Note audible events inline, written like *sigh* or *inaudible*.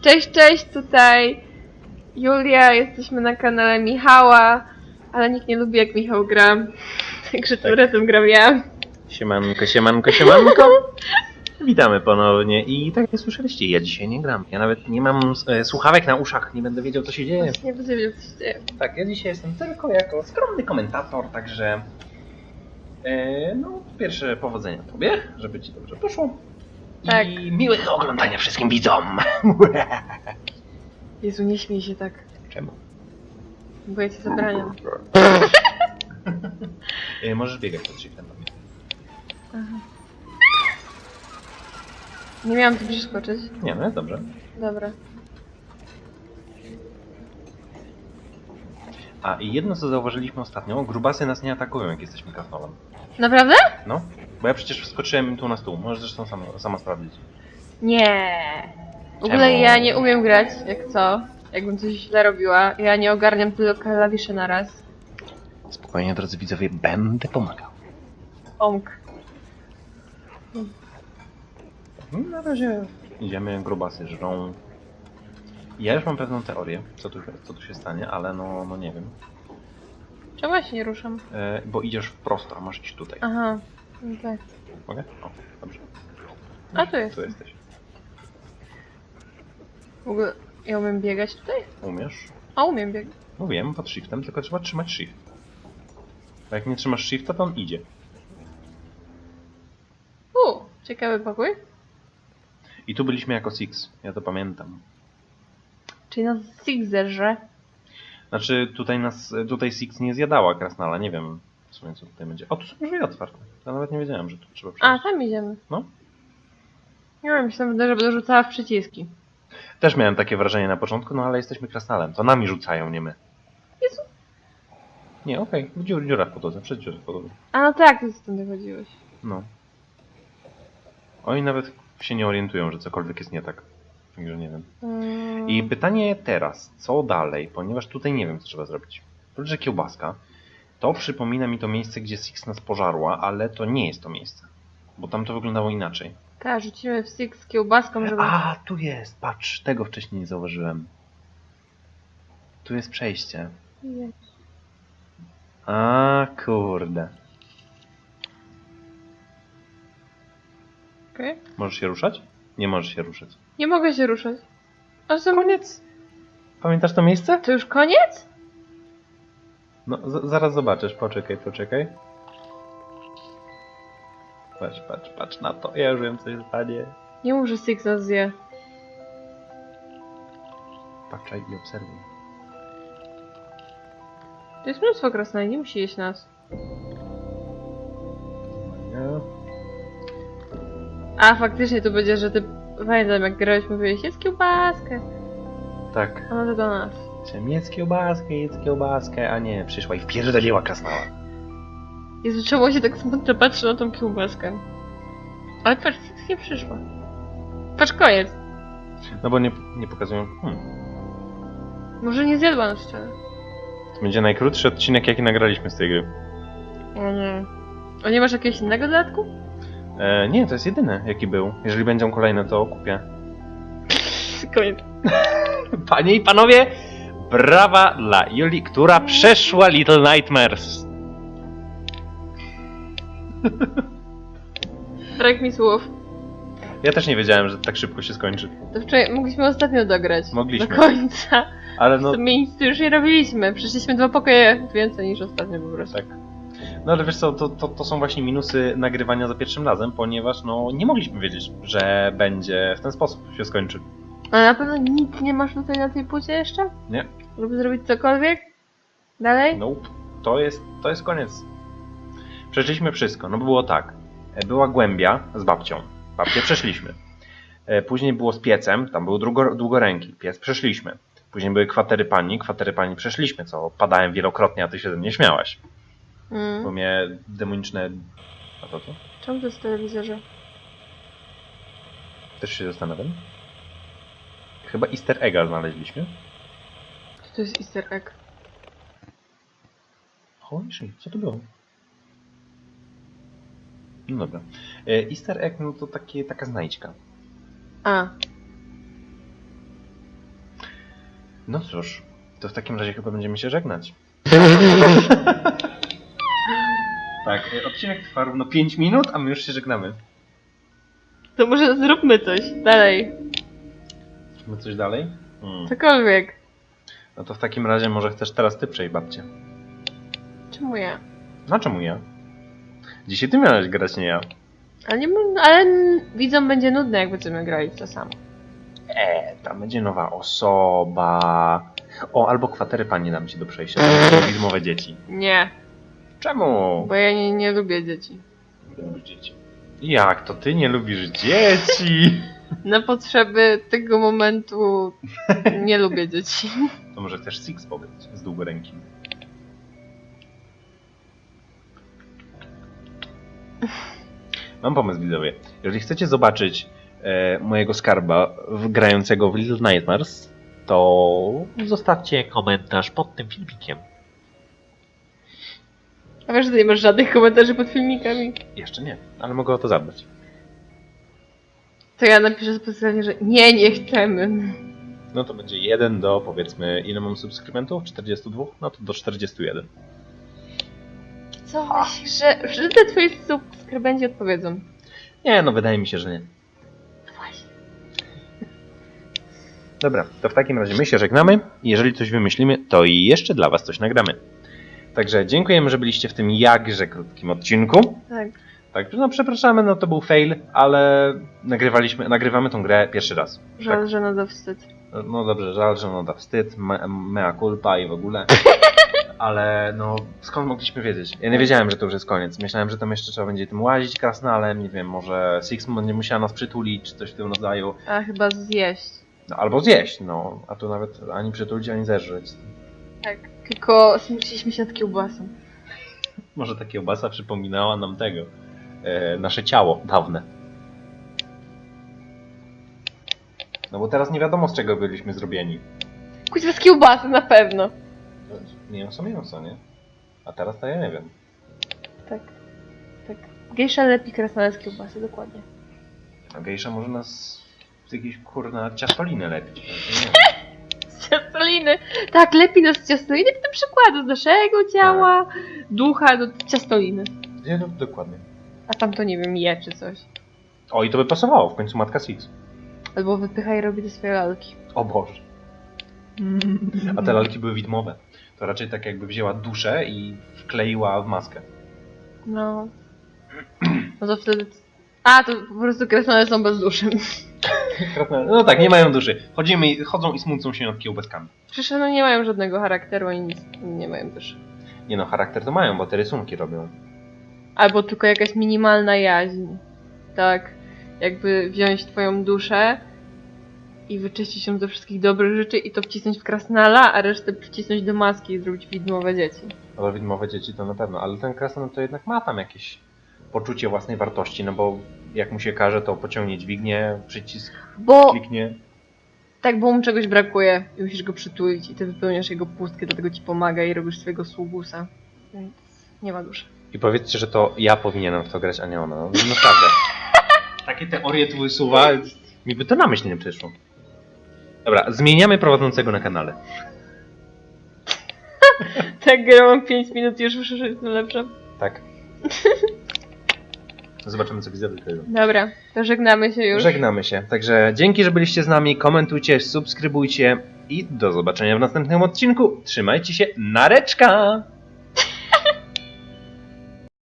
Cześć, cześć, tutaj Julia, jesteśmy na kanale Michała, ale nikt nie lubi jak Michał gra, *laughs* także tym razem gram ja. Siemanko, siemanko, siemanko. Witamy ponownie i tak jak słyszeliście, ja dzisiaj nie gram. Ja nawet nie mam e, słuchawek na uszach, nie będę wiedział co się dzieje. Nie będę wiedział, co się dzieje. Tak, ja dzisiaj jestem tylko jako skromny komentator, także e, no pierwsze powodzenia tobie, żeby ci dobrze poszło. Tak. I miłego oglądania wszystkim widzom. *laughs* Jezu, nie śmiej się tak, Czemu? bo ja ci zabraniam. *laughs* E, możesz biegać pod shiftem. Aha. Nie miałam tu przeskoczyć. Nie, no jest dobrze. Dobra. A i jedno co zauważyliśmy ostatnio, grubasy nas nie atakują jak jesteśmy krasnolem. Naprawdę? No, bo ja przecież wskoczyłem im tu na stół, możesz zresztą sama, sama sprawdzić. Nie. W ogóle Czemu? ja nie umiem grać, jak co? Jakbym coś źle robiła. Ja nie ogarniam tylko klawiszy na raz. Spokojnie, drodzy widzowie, będę pomagał. Omk. Na razie idziemy, grubasy żrą. Ja już mam pewną teorię, co tu, co tu się stanie, ale no, no nie wiem. Czemu ja się nie ruszam? E, bo idziesz wprost, a masz iść tutaj. Aha. No tak. Mogę? O, dobrze. A tu jest. Tu jesteś. W ogóle ja umiem biegać tutaj? Umiesz? A umiem biegać. No wiem, pod shiftem, tylko trzeba trzymać shift. Bo jak nie trzymasz shifta, to on idzie. U, ciekawy pokój. I tu byliśmy jako Six, ja to pamiętam. Czyli nas Six zerze. Znaczy, tutaj nas, tutaj Six nie zjadała krasnala, nie wiem w sumie co tutaj będzie. O, tu są drzwi otwarte. Ja nawet nie wiedziałem, że tu trzeba przejść. A, tam idziemy. No. Nie wiem, myślałam, że będę rzucała w przyciski. Też miałem takie wrażenie na początku, no ale jesteśmy krasnalem. To nami rzucają, nie my. Jezu. Nie, okej, okay. dziura, dziura w podłodze, przez dziurę w podłodze. A no tak, ty stąd wychodziłeś. No. Oni nawet się nie orientują, że cokolwiek jest nie tak. Także nie wiem. Mm, I pytanie teraz, co dalej? Ponieważ tutaj nie wiem, co trzeba zrobić. Oprócz, że kiełbaska, to przypomina mi to miejsce, gdzie Six nas pożarła, ale to nie jest to miejsce. Bo tam to wyglądało inaczej. Tak, rzucimy w Six kiełbaską, żeby... A, tu jest, patrz, tego wcześniej nie zauważyłem. Tu jest przejście. Nie. A, kurde. Okej. Możesz się ruszać? Nie możesz się ruszać. Nie mogę się ruszać. A co? Koniec. Pamiętasz to miejsce? To już koniec? No, zaraz zobaczysz, poczekaj, poczekaj. Patrz, patrz, patrz na to, ja już wiem, co się stanie. Nie mów, że Six nas zje. Patrzaj i obserwuj. To jest mnóstwo krasnali, nie musi jeść nas. Nie. A, faktycznie to będzie, że ty... Pamiętam, jak grałeś, mówiłeś, jest kiełbaskę. Tak. A to do nas. Chciałem jedz kiełbaskę, jedz kiełbaskę, a nie, przyszła i wpierdoliła krasnała. Jezu, czemu się tak smutno patrzy na tą kiełbaskę? Ale patrz, Six nie przyszła. Patrz, koniec. No bo nie, nie pokazują. Hmm. Może nie zjadła nas wcale. To będzie najkrótszy odcinek, jaki nagraliśmy z tej gry. O nie. O, nie masz jakiegoś innego dodatku? E, nie, to jest jedyny, jaki był. Jeżeli będą kolejne, to kupię. *laughs* Koniec. *laughs* Panie i panowie, brawa dla Juli, która przeszła Little Nightmares. *laughs* Brak mi słów. Ja też nie wiedziałem, że tak szybko się skończy. To wczoraj mogliśmy ostatnio dograć. Mogliśmy. Do końca. Ale W no, sumie nic już nie robiliśmy. Przeszliśmy dwa pokoje więcej niż ostatnio po prostu. tak. No ale wiesz co, to, to, to są właśnie minusy nagrywania za pierwszym razem, ponieważ no nie mogliśmy wiedzieć, że będzie w ten sposób się skończy. A na pewno nic nie masz tutaj na tej płycie jeszcze? Nie. Żeby zrobić cokolwiek? Dalej? Nope. To jest, to jest koniec. Przeszliśmy wszystko. No było tak. Była głębia z babcią. Babcię przeszliśmy. E, Później było z piecem, tam był długo, długoręki. Piec przeszliśmy. Później były kwatery pani, kwatery pani przeszliśmy, co padałem wielokrotnie, a ty się ze mnie śmiałaś. Bo Mm. mnie demoniczne... A to co? Czemu to jest w telewizorze? Też się zastanawiam. Chyba easter egga znaleźliśmy. Co to jest easter egg? Holy shit, co to było? No dobra. E, Easter egg no to takie, taka znajdźka. A. No cóż, to w takim razie chyba będziemy się żegnać. *laughs* tak, e, odcinek trwa równo 5 minut, a my już się żegnamy. To może zróbmy coś dalej. Mamy coś dalej? Hmm. Cokolwiek. No to w takim razie może chcesz teraz ty przejść babcie. Czemu ja? No czemu ja? Dzisiaj ty miałeś grać, nie ja. Ale, nie, ale widzom będzie nudne, jak będziemy grali to samo. Eee, tam będzie nowa osoba. O, albo kwatery pani dam ci do przejścia. *laughs* Widmowe dzieci. Nie, Czemu? bo ja nie, nie lubię dzieci. Nie lubisz dzieci. Jak to ty nie lubisz dzieci? *laughs* Na potrzeby tego momentu nie lubię dzieci. *laughs* To może chcesz Six pobyć z długorękim. Mam pomysł, widzowie. Jeżeli chcecie zobaczyć e, mojego skarba w, grającego w Little Nightmares, to zostawcie komentarz pod tym filmikiem. A wiesz, że nie masz żadnych komentarzy pod filmikami? Jeszcze nie, ale mogę o to zadbać. To ja napiszę specjalnie, że nie, nie chcemy. No to będzie 1 do powiedzmy, ile mam subskrybentów? 42? No to do 41. Co myślisz, że wszyscy twoi subskrybenci odpowiedzą? Nie, no wydaje mi się, że nie. Właśnie. Dobra, to w takim razie my się żegnamy. Jeżeli coś wymyślimy, to i jeszcze dla Was coś nagramy. Także dziękujemy, że byliście w tym jakże krótkim odcinku. Tak. Tak, no przepraszamy, no to był fail, ale nagrywaliśmy, nagrywamy tą grę pierwszy raz. Żal, Tak. że nada wstyd. No dobrze, żal, że no da wstyd, me, mea culpa i w ogóle. *laughs* Ale no, skąd mogliśmy wiedzieć? Ja nie wiedziałem, że to już jest koniec. Myślałem, że tam jeszcze trzeba będzie tym łazić krasnalem, nie wiem, może Six będzie musiała nas przytulić, czy coś w tym rodzaju. A chyba zjeść. No, albo zjeść, no. A tu nawet ani przytulić, ani zeżreć. Tak. Tylko smuciliśmy się nad kiełbasą. Może ta kiełbasa przypominała nam tego. E, nasze ciało dawne. No bo teraz nie wiadomo z czego byliśmy zrobieni. Kuźwa z kiełbasy na pewno. Mięso, mięso, nie? A teraz to ja nie wiem. Tak. Tak. Gejsza lepi krasnale z kiełbasy, dokładnie. A gejsza może nas z jakiejś kurna ciastoliny lepić. Nie wiem. Ciastoliny. Tak, lepi nas ciastoliny w tym przykładu. Z naszego ciała, ducha do ciastoliny. Nie, no, dokładnie. A tam to nie wiem, je czy coś. O, i to by pasowało, w końcu matka Six. Albo wypycha i robi te swoje lalki. O Boże. A te lalki były widmowe. To raczej tak jakby wzięła duszę i wkleiła w maskę. No. No to wtedy... A, to po prostu krasnale są bez duszy. *laughs* No tak, nie mają duszy. Chodzimy, i- chodzą i smucą się nad kiełbaskami. Przecież one nie mają żadnego charakteru ani nic. Nie mają duszy. Nie no, charakter to mają, bo te rysunki robią. Albo tylko jakaś minimalna jaźń. Tak. Jakby wziąć twoją duszę i wyczyścić ją ze wszystkich dobrych rzeczy i to wcisnąć w krasnala, a resztę przycisnąć do maski i zrobić widmowe dzieci. Ale widmowe dzieci to na pewno, ale ten krasnolud to jednak ma tam jakieś poczucie własnej wartości, no bo jak mu się każe, to pociągnie dźwignię, przycisk Bo kliknie. tak, bo mu czegoś brakuje i musisz go przytulić i ty wypełniasz jego pustkę, dlatego ci pomaga i robisz swojego sługusa. Więc nie ma duszy. I powiedzcie, że to ja powinienem w to grać, a nie ona. No, naprawdę. *laughs* Takie teorie tu wysuwa, mi by to na myśl nie przyszło. Dobra, zmieniamy prowadzącego na kanale. *laughs* Tak, grałam 5 minut i już muszę, że jestem lepsza. Tak. *laughs* Zobaczymy, co widzowie powiedzą. Dobra, to żegnamy się już. Żegnamy się. Także dzięki, że byliście z nami. Komentujcie, subskrybujcie i do zobaczenia w następnym odcinku. Trzymajcie się. Nareczka!